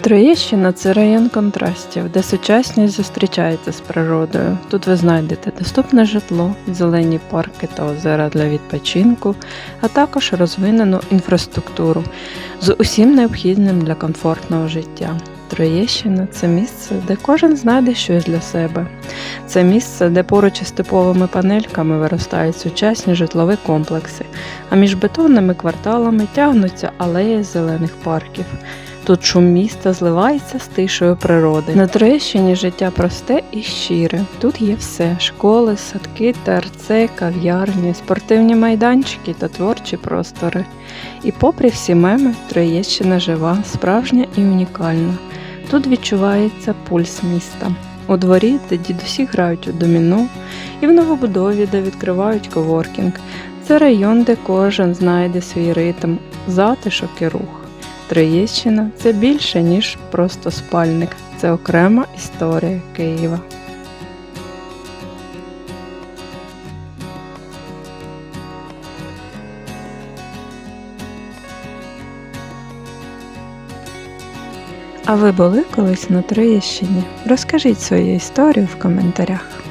Троєщина це район контрастів, де сучасність зустрічається з природою. Тут ви знайдете доступне житло, зелені парки та озера для відпочинку, а також розвинену інфраструктуру з усім необхідним для комфортного життя. Троєщина це місце, де кожен знайде щось для себе. Це місце, де поруч із типовими панельками виростають сучасні житлові комплекси, а між бетонними кварталами тягнуться алеї зелених парків. Тут шум міста зливається з тишою природи. На Троєщині життя просте і щире. Тут є все: школи, садки, ТРЦ, кав'ярні, спортивні майданчики та творчі простори. І попри всі меми, Троєщина жива, справжня і унікальна. Тут відчувається пульс міста. У дворі, де дідусі грають у доміно, і в новобудові, де відкривають коворкінг. Це район, де кожен знайде свій ритм, затишок і рух. Троєщина це більше, ніж просто спальник, це окрема історія Києва. А ви були колись на Троєщині? Розкажіть свою історію в коментарях.